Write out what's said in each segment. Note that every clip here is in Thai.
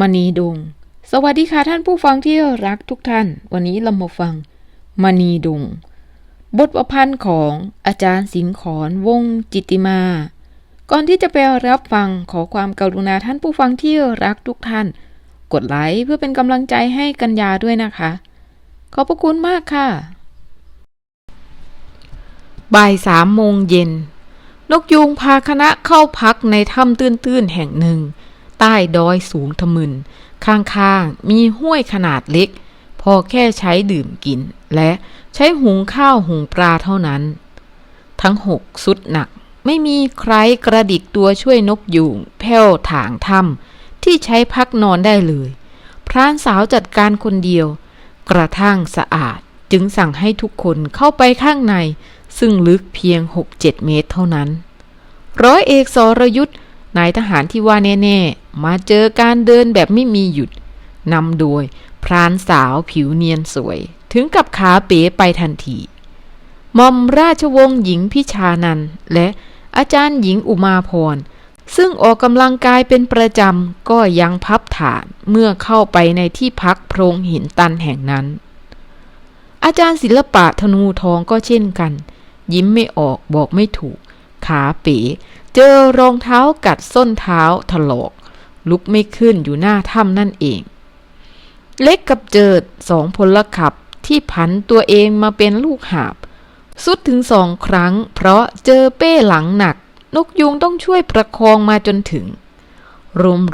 มณีดง สวัสดีค่ะท่านผู้ฟังที่รักทุกท่าน วันนี้เรามาฟังมณีดง บทประพันธ์ของอาจารย์สิงขอนวงจิตติมา ก่อนที่จะไปรับฟังขอความกรุณาท่านผู้ฟังที่รักทุกท่าน กดไลค์เพื่อเป็นกำลังใจให้กัญญาด้วยนะคะ ขอบพระคุณมากค่ะบ่ายสามโมงเย็น นกยูงพาคณะเข้าพักในถ้ำตื้นๆแห่งหนึ่ง ใต้ดอยสูงทะมึน ข้างๆ มีห้วยขนาดเล็ก พอแค่ใช้ดื่มกิน และใช้หุงข้าวหุงปลาเท่านั้น ทั้งหกสุดหนัก ไม่มีใครกระดิกตัวช่วยนกยูงแผ่วถางถ้ำที่ใช้พักนอนได้เลย พรานสาวจัดการคนเดียว กระทั่งสะอาดจึงสั่งให้ทุกคนเข้าไปข้างใน ซึ่งลึกเพียง6-7เมตรเท่านั้น ร้อยเอกสรยุทธ์ นายทหารที่ว่าแน่ๆ มาเจอการเดินแบบไม่มีหยุดนำโดยพรานสาวผิวเนียนสวย ถึงกับขาเป๋ไปทันทีมอมราชวงศ์หญิงพิชานันและอาจารย์หญิงอุมาพร ซึ่งออกกำลังกายเป็นประจำ ก็ยังพับฐานเมื่อเข้าไปในที่พักโพรงหินตันแห่งนั้น อาจารย์ศิลปะธนูทองก็เช่นกัน ยิ้มไม่ออกบอกไม่ถูก ขาเป๋ เจอรองเท้ากัดส้นเท้าถลอก ลุกไม่ขึ้นอยู่หน้าถ้ำนั่นเอง เล็กกับเจิดสองพลขับที่ผันตัวเองมาเป็นลูกหาบ สุดถึงสองครั้ง เพราะเจอเป้หลังหนัก นกยุงต้องช่วยประคองมาจนถึง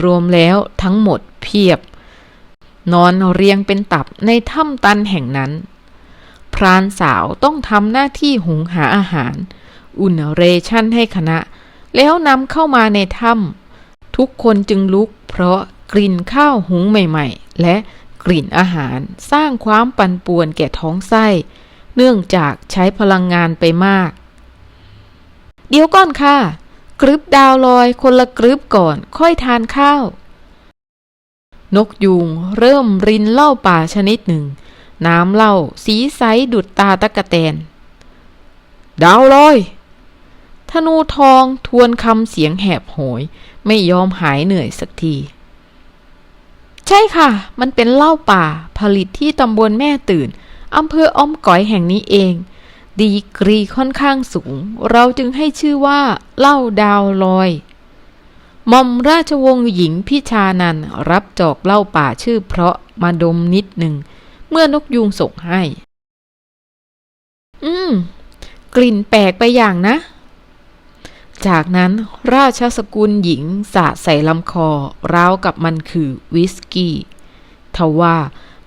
รวมๆแล้วทั้งหมดเพียบ นอนเรียงเป็นตับในถ้ำตันแห่งนั้น พรานสาวต้องทำหน้าที่หุงหาอาหาร อุ่นเรชั่นให้คณะ แล้วนำเข้ามาในถ้ำทุกคนจึงลุกเพราะกลิ่นข้าวหุงใหม่ๆ และกลิ่นอาหารสร้างความปั่นป่วนแก่ท้องไส้ เนื่องจากใช้พลังงานไปมาก เดี๋ยวก่อนค่ะ กรึบดาวลอยคนละกรึบก่อนค่อยทานข้าว นกยูงเริ่มรินเหล้าป่าชนิดหนึ่ง น้ำเหล้าสีใสดุดตาตะกะแตน ดาวลอย ธนูทองทวนคำเสียงแหบโหย ไม่ยอมหายเหนื่อยสักที ใช่ค่ะ มันเป็นเหล้าป่า ผลิตที่ตำบลแม่ตื่นอำเภออ้อมก๋อยแห่งนี้เอง ดีกรีค่อนข้างสูง เราจึงให้ชื่อว่าเหล้าดาวลอยหม่อมราชวงศ์หญิงพิชานันรับจอกเหล้าป่าชื่อเพราะมาดมนิดหนึ่ง เมื่อนกยูงส่งให้ อืม กลิ่นแปลกไปอย่างนะ จากนั้นราชสกุลหญิงสาใส่ลำคอราวกับมันคือวิสกี้ทว่า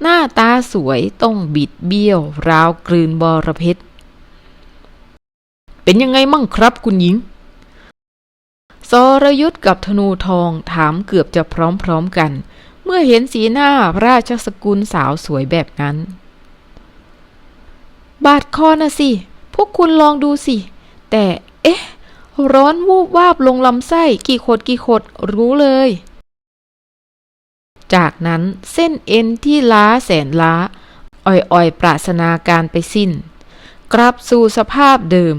หน้าตาสวยต้องบิดเบี้ยวราวกลืนบอระเพ็ดเป็นยังไงมั่งครับคุณหญิงสรยุทธ์กับธนูทองถามเกือบจะพร้อมๆกัน เมื่อเห็นสีหน้าราชสกุลสาวสวยแบบนั้น บาดคอนะสิ พวกคุณลองดูสิ แต่เอ๊ะ ร้อนวูบวาบลงลำไส้กี่ขดกี่ขดรู้เลย จากนั้นเส้นเอ็นที่ล้าแสนล้า อ่อยๆ ปราศนาการไปสิ้น กลับสู่สภาพเดิม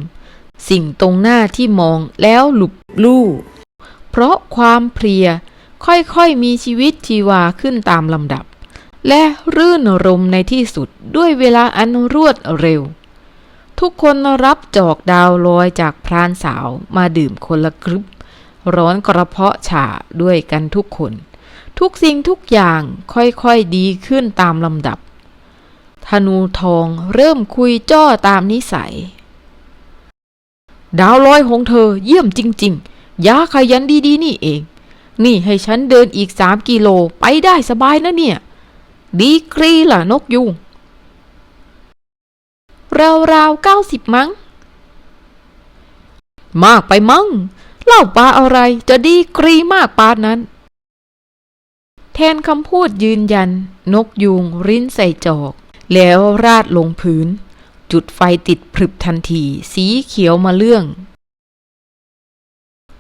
สิ่งตรงหน้าที่มองแล้วหลุบลู่ เพราะความเพลียค่อยๆมีชีวิตชีวาขึ้นตามลำดับ และรื่นรมในที่สุดด้วยเวลาอันรวดเร็ว ทุกคนรับจอกดาวลอยจากพรานสาวมาดื่มคนละกรึบร้อนกระเพาะฉาด้วยกันทุกคน ทุกสิ่งทุกอย่างค่อยๆดีขึ้นตามลำดับ ธนูทองเริ่มคุยจ้อตามนิสัย ดาวลอยของเธอเยี่ยมจริง ๆ ยาขยันดีๆ นี่เอง นี่ให้ฉันเดินอีกสามกิโลไปได้สบายนะเนี่ย ดีกรีล่ะนกยุง ราวๆเก้าสิบมั้ง มากไปมั้งเล่าปลาอะไรจะดีกรีมากปานนั้น แทนคำพูดยืนยัน นกยูงริ้นใส่จอก แล้วราดลงพื้น จุดไฟติดพรึบทันที สีเขียวมาเรื่อง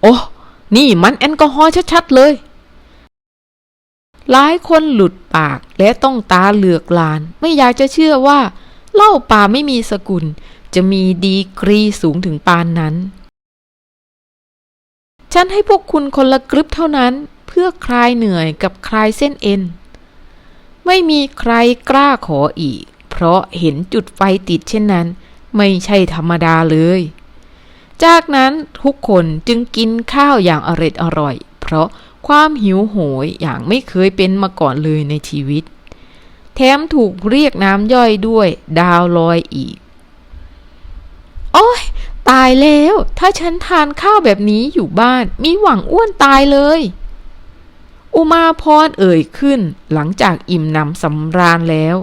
โอ้ นี่มันแอลกอฮอล์ชัดๆเลย หลายคนหลุดปากและต้องตาเหลือกลาน ไม่อยากจะเชื่อว่า เล้าป่าไม่มีสกุล จะมีดีกรีสูงถึงปานนั้น ฉันให้พวกคุณคนละกรึบเท่านั้น เพื่อคลายเหนื่อยกับคลายเส้นเอ็น ไม่มีใครกล้าขออีก เพราะเห็นจุดไฟติดเช่นนั้น ไม่ใช่ธรรมดาเลย จากนั้นทุกคนจึงกินข้าวอย่างอร็ดอร่อย เพราะความหิวโหยอย่างไม่เคยเป็นมาก่อนเลยในชีวิต แถมถูกเรียกน้ำย่อยด้วย ดาวลอยอีก โอ้ยตายแล้ว ถ้าฉันทานข้าวแบบนี้อยู่บ้าน มีหวังอ้วนตายเลย อุมาพรเอ่ยขึ้น หลังจากอิ่มหนำสำราญแล้ว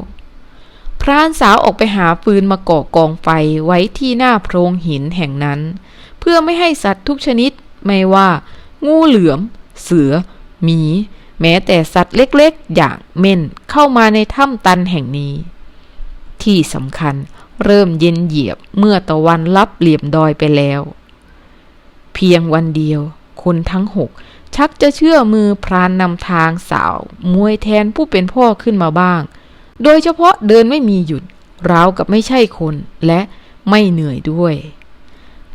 พรานสาวออกไปหาปืนมาก่อกองไฟไว้ที่หน้าโพรงหินแห่งนั้น เพื่อไม่ให้สัตว์ทุกชนิดไม่ว่า งูเหลือม เสือ หมี แม้แต่สัตว์เล็กๆ อย่างเม่นเข้ามาในถ้ำตันแห่งนี้ ที่สำคัญเริ่มเย็นเหยียบเมื่อตะวันลับเหลี่ยมดอยไปแล้ว เพียงวันเดียว คนทั้งหกชักจะเชื่อมือพรานนำทางสาวมวยแทนผู้เป็นพ่อขึ้นมาบ้าง โดยเฉพาะเดินไม่มีหยุดราวกับไม่ใช่คนและไม่เหนื่อยด้วย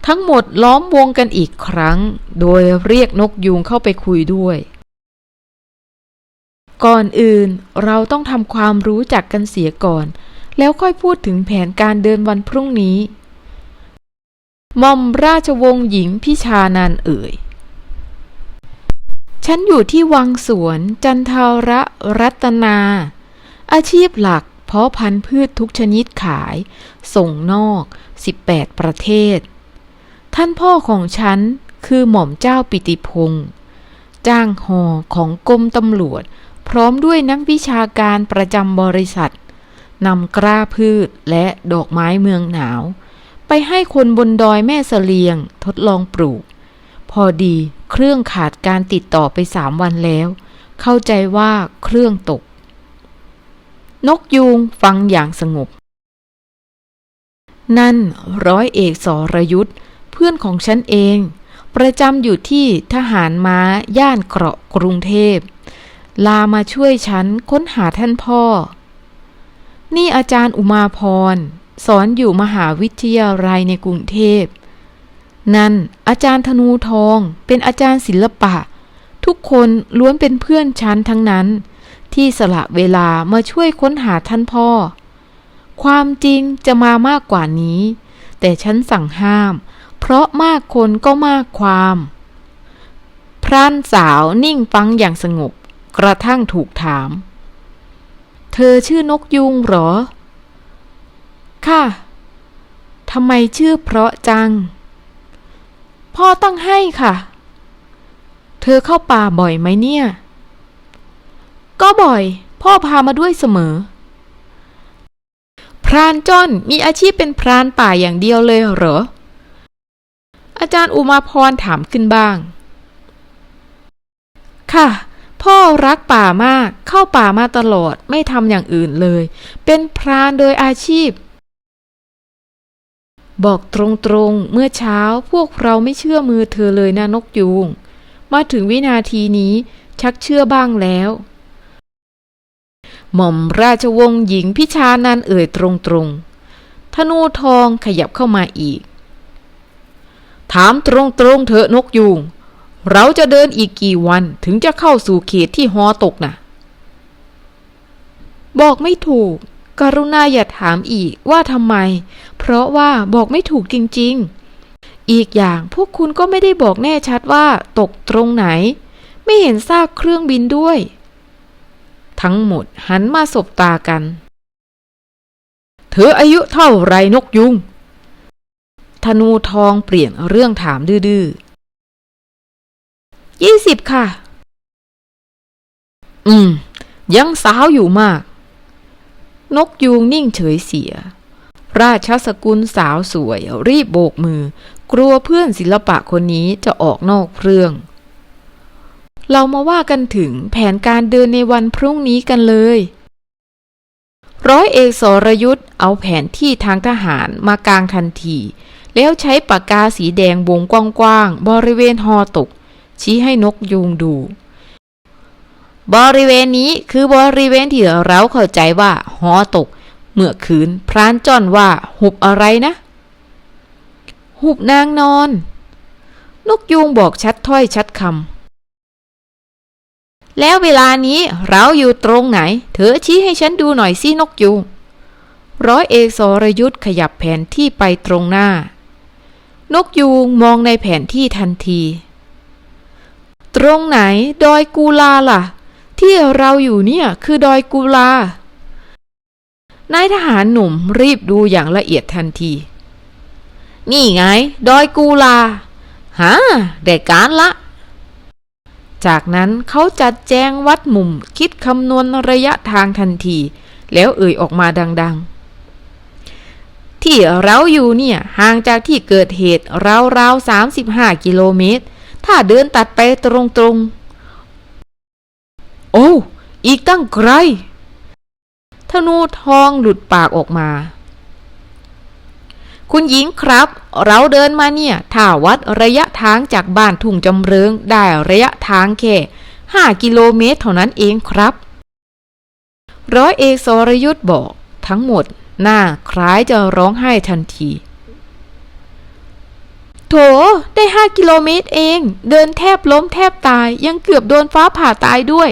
ทั้งหมดล้อมวงกันอีกครั้ง โดยเรียกนกยูงเข้าไปคุยด้วย ก่อนอื่นเราต้องทำความรู้จักกันเสียก่อน แล้วค่อยพูดถึงแผนการเดินวันพรุ่งนี้หม่อมราชวงศ์หญิงพิชานานเอ่ย ฉันอยู่ที่วังสวนจันทาระรัตนา อาชีพหลักเพาะพันธุ์พืชทุกชนิดขาย ส่งนอก 18 ประเทศ ท่านพ่อของฉันคือหม่อมเจ้าปิติพงศ์จ้างหอของกรมตำรวจ พร้อมด้วยนักวิชาการประจำบริษัทนำกล้าพืชและดอกไม้เมืองหนาว ไปให้คนบนดอยแม่เสลียงทดลองปลูก พอดีเครื่องขาดการติดต่อไปสามวันแล้ว เข้าใจว่าเครื่องตก นกยูงฟังอย่างสงบ นั่นร้อยเอกสรยุทธเพื่อนของฉันเอง ประจำอยู่ที่ทหารม้าย่านเกราะกรุงเทพ ลามาช่วยฉันค้นหาท่านพ่อ นี่อาจารย์อุมาพร สอนอยู่มหาวิทยาลัยในกรุงเทพ นั่นอาจารย์ธนูทองเป็นอาจารย์ศิลปะ ทุกคนล้วนเป็นเพื่อนฉันทั้งนั้น ที่สละเวลามาช่วยค้นหาท่านพ่อ ความจริงจะมามากกว่านี้ แต่ฉันสั่งห้าม เพราะมากคนก็มากความ พรานสาวนิ่งฟังอย่างสงบ กระทั่งถูกถาม เธอชื่อนกยุงหรอ ค่ะทำไมชื่อเพราะจัง พ่อตั้งให้ค่ะ เธอเข้าป่าบ่อยไหมเนี่ย ก็บ่อย พ่อพามาด้วยเสมอ พรานจ้อนมีอาชีพเป็นพรานป่าอย่างเดียวเลยเหรอ อาจารย์อุมาพรถามขึ้นบ้าง ค่ะ พ่อรักป่ามากเข้าป่ามาตลอดไม่ทำอย่างอื่นเลย เป็นพรานโดยอาชีพ บอกตรงๆเมื่อเช้าพวกเราไม่เชื่อมือเธอเลยนะนกยูงมาถึงวินาทีนี้ชักเชื่อบ้างแล้ว หม่อมราชวงศ์หญิงพิชานันเอ่ยตรงๆธนูทองขยับเข้ามาอีก ถามตรงๆเถอะนกยูง เราจะเดินอีกกี่วันถึงจะเข้าสู่เขตที่ฮอตกนะ่ะ บอกไม่ถูก กรุณาอย่าถามอีกว่าทำไม เพราะว่าบอกไม่ถูกจริง ๆ อีกอย่างพวกคุณก็ไม่ได้บอกแน่ชัดว่าตกตรงไหน ไม่เห็นซากเครื่องบินด้วย ทั้งหมดหันมาสบตากัน เธออายุเท่าไรนกยุงธนูทองเปลี่ยนเรื่องถามดื้อๆ ยี่สิบค่ะ อืม ยังสาวอยู่มาก นกยูงนิ่งเฉยเสีย ราชสกุลสาวสวยรีบโบกมือ กลัวเพื่อนศิลปะคนนี้จะออกนอกเรื่อง เรามาว่ากันถึงแผนการเดินในวันพรุ่งนี้กันเลย ร้อยเอกสรยุทธ์เอาแผนที่ทางทหารมากลางทันที แล้วใช้ปากกาสีแดงวงกว้างๆบริเวณฮอตก ชี้ให้นกยูงดู บริเวณนี้คือบริเวณที่เราเข้าใจว่าหอตก เมื่อคืนพรานจ้อนว่าหุบอะไรนะ หุบนางนอน นกยูงบอกชัดถ้อยชัดคำแล้วเวลานี้เราอยู่ตรงไหน เธอชี้ให้ฉันดูหน่อยสินกยูงร้อยเอกสรยุทธ์ขยับแผนที่ไปตรงหน้า นกยูงมองในแผนที่ทันที ตรงไหนดอยกูลาล่ะ ที่เราอยู่เนี่ยคือดอยกูลานายทหารหนุ่มรีบดูอย่างละเอียดทันที นี่ไง ดอยกูลาฮะได้การละ จากนั้นเขาจัดแจงวัดมุมคิดคำนวณระยะทางทันที แล้วเอ่ยออกมาดัง ๆ ที่เราอยู่เนี่ยห่างจากที่เกิดเหตุราวๆ35กิโลเมตร ถ้าเดินตัดไปตรงๆ โอ้ อีกตั้งไกล ธนูทองหลุดปากออกมา คุณหญิงครับ เราเดินมาเนี่ย ถ้าวัดระยะทางจากบ้านทุ่งจำเริงได้ระยะทางแค่5กิโลเมตรเท่านั้นเองครับ ร้อยเอกสรยุทธ์บอกทั้งหมดหน้าคล้ายจะร้องไห้ทันที โถ ได้ห้ากิโลเมตรเอง เดินแทบล้มแทบตาย ยังเกือบโดนฟ้าผ่าตายด้วย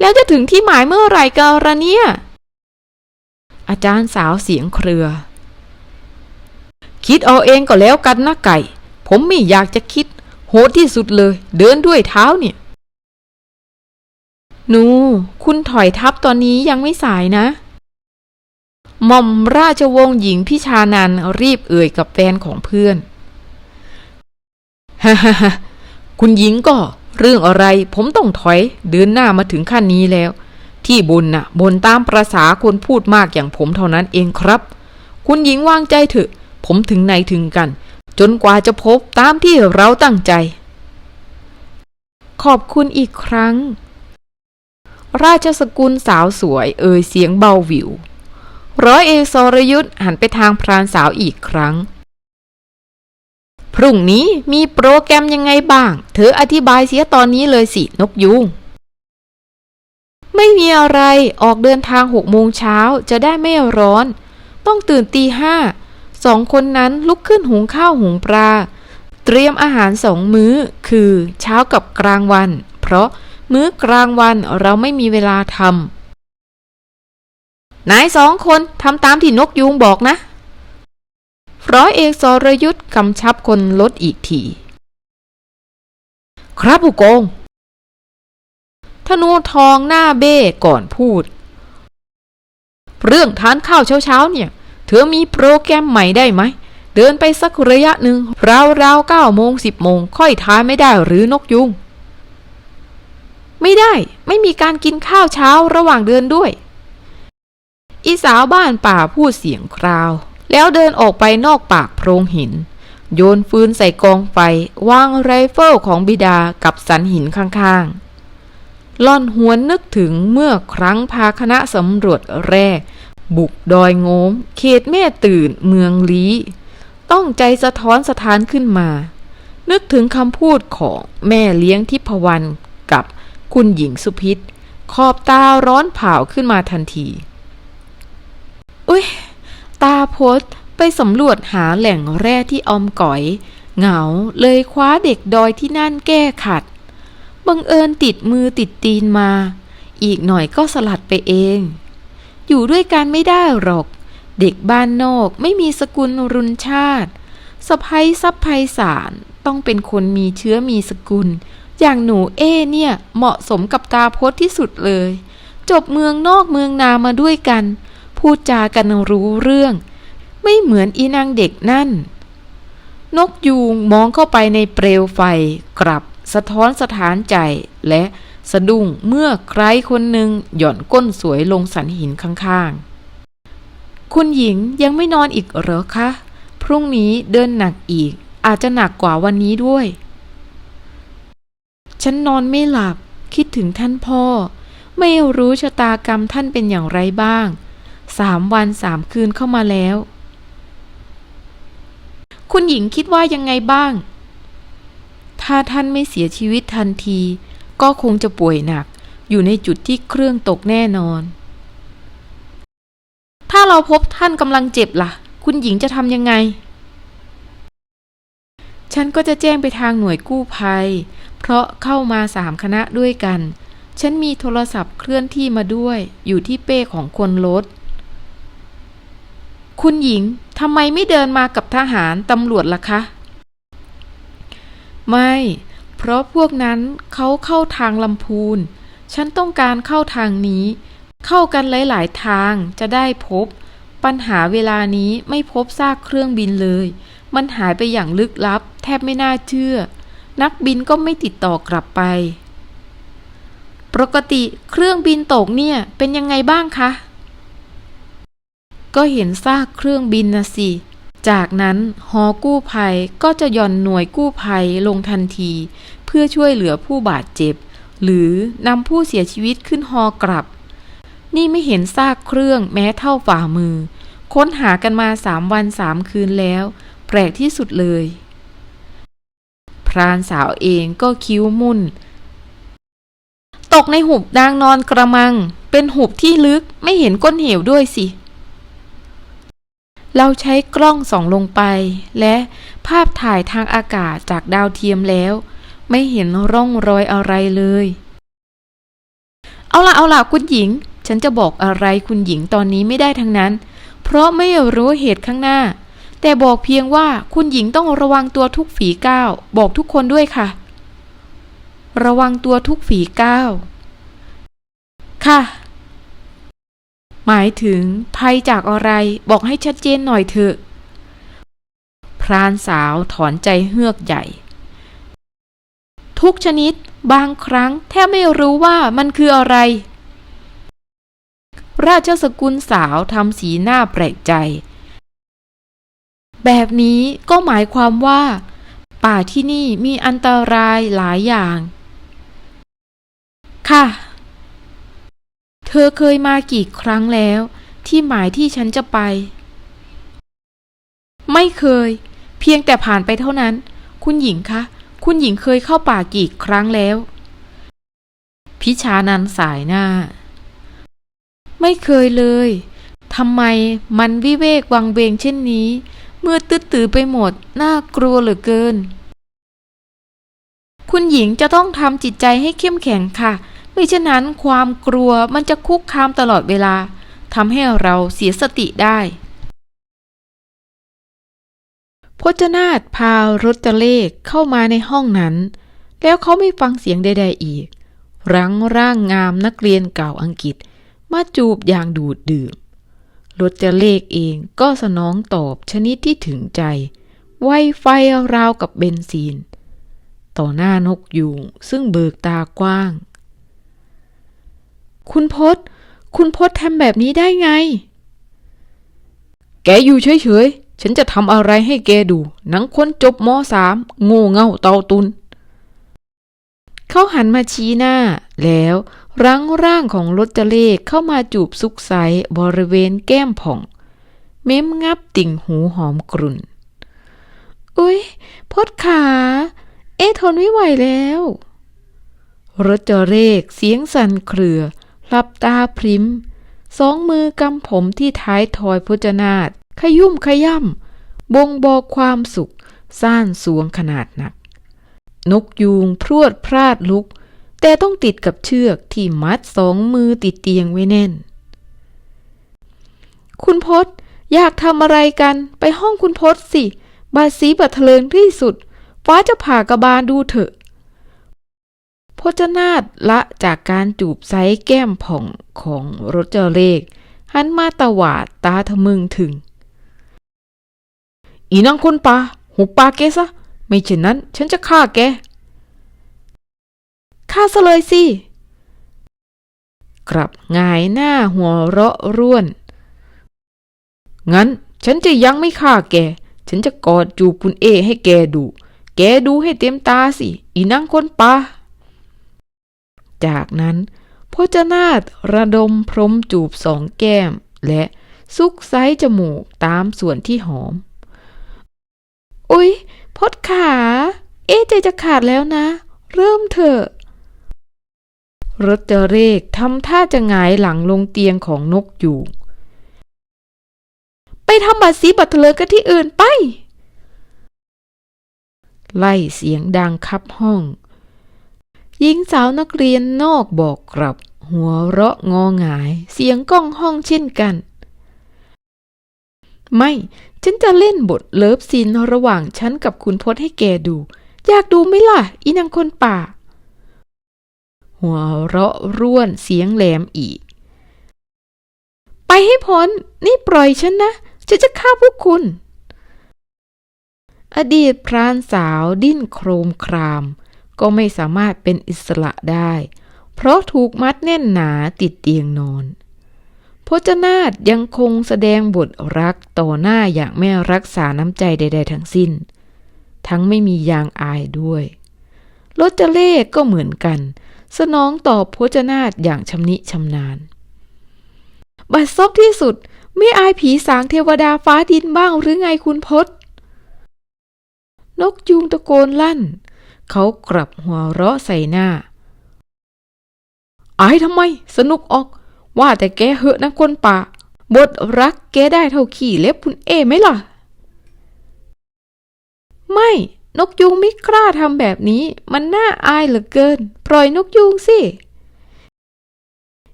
แล้วจะถึงที่หมายเมื่อไหร่กันละเนี่ย อาจารย์สาวเสียงเครือ คิดเอาเองก็แล้วกันนะไก่ ผมไม่อยากจะคิด โหดที่สุดเลย เดินด้วยเท้าเนี่ยหนู คุณถอยทับตอนนี้ยังไม่สายนะหม่อมราชวงศ์หญิงพิชานันรีบเอ่ยกับแฟนของเพื่อน ฮ่าฮ่าฮ่าคุณหญิงก็เรื่องอะไรผมต้องถอยเดินหน้ามาถึงขั้นนี้แล้ว ที่บนน่ะบนตามประษาคนพูดมากอย่างผมเท่านั้นเองครับ คุณหญิงวางใจเถอะ ผมถึงไหนถึงกัน จนกว่าจะพบตามที่เราตั้งใจ ขอบคุณอีกครั้ง ราชสกุลสาวสวยเอ่ยเสียงเบาหวิว ร้อยเอกสรยุทธ์หันไปทางพรานสาวอีกครั้ง พรุ่งนี้มีโปรแกรมยังไงบ้าง เธออธิบายเสียตอนนี้เลยสินกยุง ไม่มีอะไรออกเดินทางหกโมงเช้าจะได้ไม่ร้อน ต้องตื่นตีห้าสองคนนั้นลุกขึ้นหุงข้าวหุงปลา เตรียมอาหารสองมื้อ คือเช้ากับกลางวัน เพราะมื้อกลางวันเราไม่มีเวลาทำนายสองคนทำตามที่นกยูงบอกนะ ร้อยเอกสรยุทธ์กำชับคนลดอีกที ครับผู้กองธนูทองหน้าเบ้ก่อนพูด เรื่องทานข้าวเช้าๆเนี่ย เธอมีโปรแกรมใหม่ได้ไหม เดินไปสักระยะหนึ่งราวราวเก้าโมงสิบโมงค่อยทานไม่ได้หรือนกยุง ไม่ได้ไม่มีการกินข้าวเช้าระหว่างเดินด้วย อีสาวบ้านป่าพูดเสียงคราว แล้วเดินออกไปนอกปากโพรงหิน โยนฟืนใส่กองไฟวางไรเฟิลของบิดากับสันหินข้างๆล่อนหวนนึกถึงเมื่อครั้งพาคณะสำรวจแรก บุกดอยโงม เขตแม่ตื่นเมืองลี้ ต้องใจสะท้อนสะท้านขึ้นมา นึกถึงคำพูดของแม่เลี้ยงทิพวรรณกับคุณหญิงสุพิษขอบตาร้อนเผาขึ้นมาทันที อุ้ย ตาโพสไปสำรวจหาแหล่งแร่ที่ออมก๋อย เหงาเลยคว้าเด็กดอยที่นั่นแก้ขัด บังเอิญติดมือติดตีนมา อีกหน่อยก็สลัดไปเอง อยู่ด้วยกันไม่ได้หรอก เด็กบ้านนอกไม่มีสกุลรุนชาติสะพ้ยซับไพศาลต้องเป็นคนมีเชื้อมีสกุล อย่างหนูเอ้เนี่ยเหมาะสมกับตาโพสที่สุดเลย จบเมืองนอกเมืองนามาด้วยกัน พูดจากันรู้เรื่อง ไม่เหมือนอีนางเด็กนั่น นกยูงมองเข้าไปในเปลวไฟกลับสะท้อนสถานใจและสะดุ้งเมื่อใครคนหนึ่งหย่อนก้นสวยลงสันหินข้างๆ คุณหญิงยังไม่นอนอีกเหรอคะ พรุ่งนี้เดินหนักอีก อาจจะหนักกว่าวันนี้ด้วย ฉันนอนไม่หลับคิดถึงท่านพ่อ ไม่รู้ชะตากรรมท่านเป็นอย่างไรบ้าง สามวันสามคืนเข้ามาแล้ว คุณหญิงคิดว่ายังไงบ้าง ถ้าท่านไม่เสียชีวิตทันที ก็คงจะป่วยหนัก อยู่ในจุดที่เครื่องตกแน่นอน ถ้าเราพบท่านกำลังเจ็บล่ะ คุณหญิงจะทำยังไง ฉันก็จะแจ้งไปทางหน่วยกู้ภัย เพราะเข้ามาสามคณะด้วยกันฉันมีโทรศัพท์เคลื่อนที่มาด้วย อยู่ที่เป้ของคนรถ คุณหญิงทำไมไม่เดินมากับทหารตำรวจล่ะคะ ไม่ เพราะพวกนั้นเขาเข้าทางลำพูน ฉันต้องการเข้าทางนี้ เข้ากันหลาย ๆ ทางจะได้พบ ปัญหาเวลานี้ไม่พบซากเครื่องบินเลย มันหายไปอย่างลึกลับ แทบไม่น่าเชื่อ นักบินก็ไม่ติดต่อกลับไป ปกติเครื่องบินตกเนี่ยเป็นยังไงบ้างคะ ก็เห็นซากเครื่องบินนะสิ จากนั้นหอกู้ภัยก็จะย่อนหน่วยกู้ภัยลงทันที เพื่อช่วยเหลือผู้บาดเจ็บ หรือนำผู้เสียชีวิตขึ้นฮอกลับ นี่ไม่เห็นซากเครื่องแม้เท่าฝ่ามือ ค้นหากันมาสามวันสามคืนแล้ว แปลกที่สุดเลย พรานสาวเองก็คิ้วมุ่น ตกในหุบนางนอนกระมัง เป็นหุบที่ลึกไม่เห็นก้นเหวด้วยสิ เราใช้กล้องส่องลงไป และภาพถ่ายทางอากาศจากดาวเทียมแล้ว ไม่เห็นร่องรอยอะไรเลย เอาล่ะเอาล่ะคุณหญิง ฉันจะบอกอะไรคุณหญิงตอนนี้ไม่ได้ทั้งนั้น เพราะไม่รู้เหตุข้างหน้า แต่บอกเพียงว่าคุณหญิงต้องระวังตัวทุกฝีก้าว บอกทุกคนด้วยค่ะ ระวังตัวทุกฝีก้าว ค่ะ หมายถึงภัยจากอะไรบอกให้ชัดเจนหน่อยเถอะ พรานสาวถอนใจเฮือกใหญ่ ทุกชนิดบางครั้งแทบไม่รู้ว่ามันคืออะไร ราชสกุลสาวทำสีหน้าแปลกใจ แบบนี้ก็หมายความว่า ป่าที่นี่มีอันตรายหลายอย่าง ค่ะ เธอเคยมากี่ครั้งแล้ว ที่หมายที่ฉันจะไป ไม่เคย เพียงแต่ผ่านไปเท่านั้น คุณหญิงคะ คุณหญิงเคยเข้าป่ากี่ครั้งแล้ว พิชานันสายหน้า ไม่เคยเลยทำไมมันวิเวกวังเวงเช่นนี้เมื่อตื้อตือไปหมด น่ากลัวเหลือเกิน คุณหญิงจะต้องทำจิตใจให้เข้มแข็งค่ะ ไม่เช่นนั้นความกลัวมันจะคุกคามตลอดเวลาทำให้เราเสียสติได้ พจนาถพารถจะเลขเข้ามาในห้องนั้น แล้วเขาไม่ฟังเสียงใดๆอีก รังร่างงามนักเรียนเก่าอังกฤษ มาจูบอย่างดูดดื่มรถจะเลขเองก็สนองตอบชนิดที่ถึงใจ ไวไฟราวกับเบนซีน ต่อหน้านกยูงซึ่งเบิกตากว้าง คุณพศคุณพศทำแบบนี้ได้ไง แกอยู่เฉยๆ ฉันจะทำอะไรให้แกดู หนังคนจบมสามโง่เง่าเตาตุน เขาหันมาชี้หน้า แล้วรั้งร่างของรถจะเลขเข้ามาจูบซุกไซบริเวณแก้มผ่อง เม้มงับติ่งหูหอมกรุ่น อุ้ยพดขา เอ๊ทนไม่ไหวแล้วรถจเลขเสียงสั่นเครือ หลับตาพริมสองมือกำผมที่ท้ายทอยพจนาตขยุ่มขย่ำบ่งบอกความสุขซ่านสวงขนาดหนัก นกยูงพรวดพลาดลุก แต่ต้องติดกับเชือกที่มัดสองมือติดเตียงไว้แน่น คุณพศอยากทำอะไรกันไปห้องคุณพศสิ บาสีบัดเทลิงที่สุด ฟ้าจะผ่ากระบาลดูเถอะ พจนาตละจากการจูบไซแก้มผ่องของรถเจเลขหันมาตวาดตาทะมึงถึง อีนังคนปาหุบปากแกซะ ไม่เช่นนั้นฉันจะฆ่าแกฆ่าซะเลยสิ กลับงายหน้าหัวเราะร่วน งั้นฉันจะยังไม่ฆ่าแก ฉันจะกอดจูบคุณเอให้แกดู แกดูให้เต็มตาสิ อีนังคนปา จากนั้นพจนาตระดมพรมจูบสองแก้ม และซุกไซจมูกตามส่วนที่หอม อุ๊ย พดขา เอ๊ใจจะขาดแล้วนะ เริ่มเถอะรถเจเรกทำท่าจะหงายหลังลงเตียงของนกอยู่ ไปทำบัตรสีบัตรเลิกันที่อื่นไป ไล่เสียงดังคับห้อง หญิงสาวนักเรียนนอกบอกกลับ หัวเราะงอหงาย เสียงก้องห้องเช่นกัน ไม่ ฉันจะเล่นบทเลิฟซีนระหว่างฉันกับคุณพศให้แกดู อยากดูไหมล่ะ อีนางคนป่า หัวเราะร่วนเสียงแหลมอีก ไปให้พ้น นี่ปล่อยฉันนะ ฉันจะฆ่าพวกคุณอดีตพรานสาวดิ้นโครมคราม ก็ไม่สามารถเป็นอิสระได้ เพราะถูกมัดแน่นหนาติดเตียงนอน พจนาถยังคงแสดงบทรักต่อหน้าอย่างไม่รักษาน้ำใจใด ๆ ทั้งสิ้น ทั้งไม่มียางอายด้วยรจเล่ก็เหมือนกัน สนองตอบพจนาถอย่างชำนิชำนาญ บัดซบที่สุดไม่อายผีสางเทวดาฟ้าดินบ้างหรือไงคุณพศนกยูงตะโกนลั่น เขากลับหัวเราะใส่หน้า อายทำไม สนุกออก ว่าแต่แกเหอะนะคนป่า บทรักแกได้เท่าขี่เล็บคุณเอไหมล่ะ ไม่นกยูงไม่กล้าทำแบบนี้ มันน่าอายเหลือเกิน ปล่อยนกยูงสิ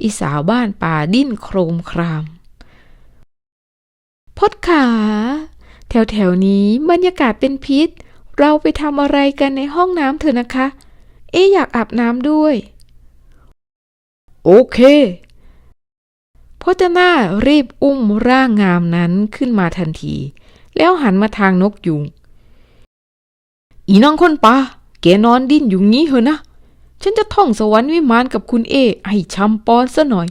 อีสาวบ้านป่าดิ้นโครมคราม พดขา แถวแถวนี้บรรยากาศเป็นพิษ เราไปทำอะไรกันในห้องน้ำเถอะนะคะ เอ๊ะอยากอาบน้ำด้วย โอเคพจนาถรีบอุ้มร่างงามนั้นขึ้นมาทันที แล้วหันมาทางนกยุง อีน้องคนป่าแกนอนดิ้นอยู่งี้เหรอนะ ฉันจะท่องสวรรค์วิมานกับคุณเอ ให้ชำปอนซะหน่อย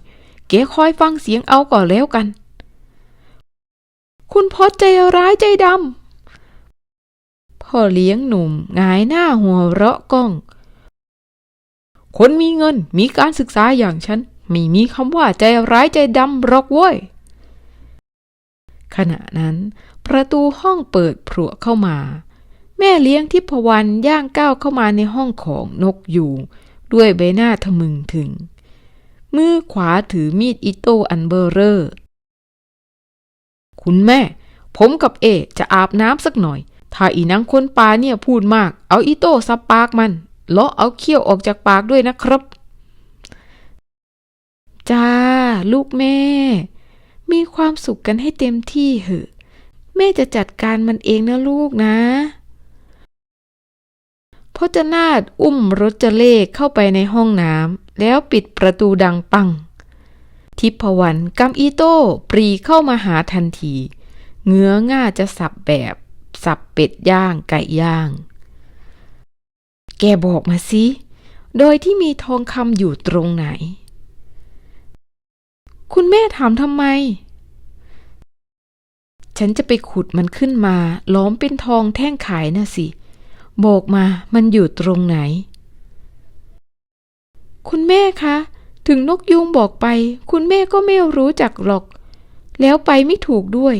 แกคอยฟังเสียงเอาก่อนแล้วกัน คุณพอใจร้ายใจดำ พ่อเลี้ยงหนุ่มหงายหน้าหัวเราะก้อง คนมีเงินมีการศึกษาอย่างฉัน ไม่มีคำว่าใจร้ายใจดำหรอกเว้ย ขณะนั้น ประตูห้องเปิดพรวเข้ามา แม่เลี้ยงทิพวรรณย่างก้าวเข้ามาในห้องของนกอยูงด้วยใบหน้าทะมึงถึง มือขวาถือมีดอิโต้อันเบอร์เรอร์ คุณแม่ ผมกับเอจะอาบน้ำสักหน่อย ถ้าอีนังคนปลาเนี่ยพูดมาก เอาอิโต้ซับปากมันเลาะเอาเขี้ยวออกจากปากด้วยนะครับ จ้า ลูกแม่ มีความสุขกันให้เต็มที่เหอะ แม่จะจัดการมันเองนะลูกนะพจนาถอุ้มรถจะเล่เข้าไปในห้องน้ำแล้วปิดประตูดังปัง ทิพวรรณกำอีโต้ปรีเข้ามาหาทันที เงื้อง่าจะสับแบบ สับเป็ดย่างไก่ย่าง แกบอกมาสิ โดยที่มีทองคำอยู่ตรงไหน คุณแม่ถามทำไม ฉันจะไปขุดมันขึ้นมา ล้อมเป็นทองแท่งขายนะสิ บอกมามันอยู่ตรงไหน คุณแม่คะถึงนกยูงบอกไป คุณแม่ก็ไม่รู้จักหรอก แล้วไปไม่ถูกด้วย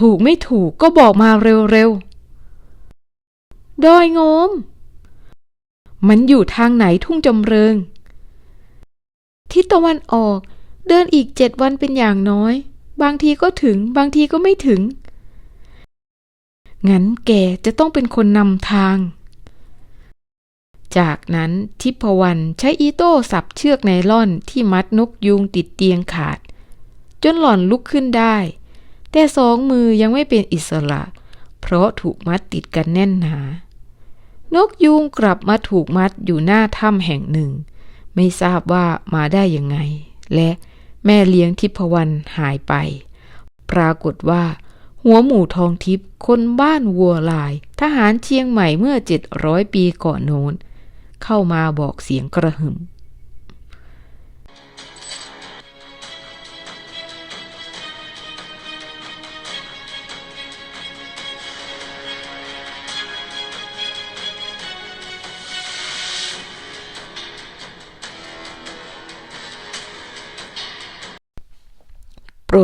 ถูกไม่ถูกก็บอกมาเร็วๆ ดอยงม มันอยู่ทางไหนทุ่งจำเริง ทิศตะวันออก เดินอีกเจ็ดวันเป็นอย่างน้อย บางทีก็ถึง บางทีก็ไม่ถึง งั้นแกจะต้องเป็นคนนำทาง จากนั้นทิพวรรณใช้อีโต้สับเชือกไนล่อนที่มัดนกยูงติดเตียงขาด จนหล่อนลุกขึ้นได้ แต่สองมือยังไม่เป็นอิสระ เพราะถูกมัดติดกันแน่นหนา นกยูงกลับมาถูกมัดอยู่หน้าถ้ำแห่งหนึ่ง ไม่ทราบว่ามาได้ยังไง และแม่เลี้ยงทิพวรรณหายไป ปรากฏว่า หัวหมูทองทิพย์คนบ้านวัวลาย ทหารเชียงใหม่เมื่อเจ็ดร้อยปีก่อนโน้น เข้ามาบอกเสียงกระหึ่ม